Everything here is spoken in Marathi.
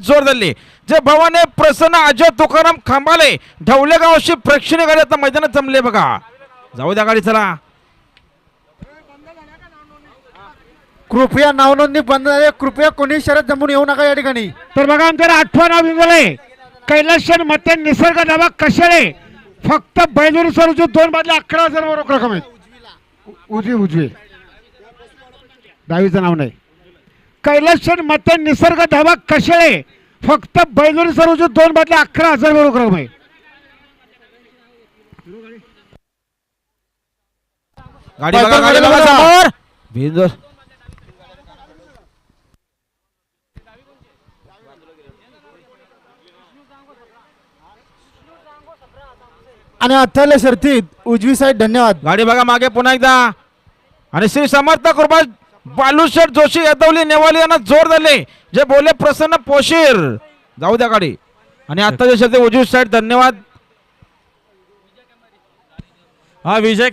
जोर धरले जे भवाने प्रसन्न अजय तुकाराम खांबाले ढवले गावशी प्रेक्षणीय गाडी आता मैदानात जमले बघा. जाऊ द्या गाडी चला. कृपया नावनोंदणी बंद आहे कृपया कोणी शरद जमून येऊ नका या ठिकाणी. तर बघा आमच्या आठवण विंगोले कैलासन मते निसर्ग नवा कशाळे फक्त बैलूर सरूचे दोन बाजले अकरा हजार रोख रक्कम आहेत. उजवी उजवी. दहावीचं नाव नाही. कैलासन मते निसर्ग धाबा कशाळे? फक्त बैलूर सरूचे दोन बाजले अकरा हजार रक्कम आहे गाडी बघा बैठक गाडी गाडी बघा. बघा. समोर बिंदू आणि अथ्थाल्या शर्तीत उजवी साईड धन्यवाद. गाडी बघा मागे पुन्हा एकदा. आणि श्री समर्थ कृपा बालुशेठ जोशी यदवली नेवाली यांना जोर दिले जे बोले प्रसन्न पोशीर. जाऊ द्या गाडी. आणि आता जे शब्द उजवी साईड धन्यवाद. हा विजय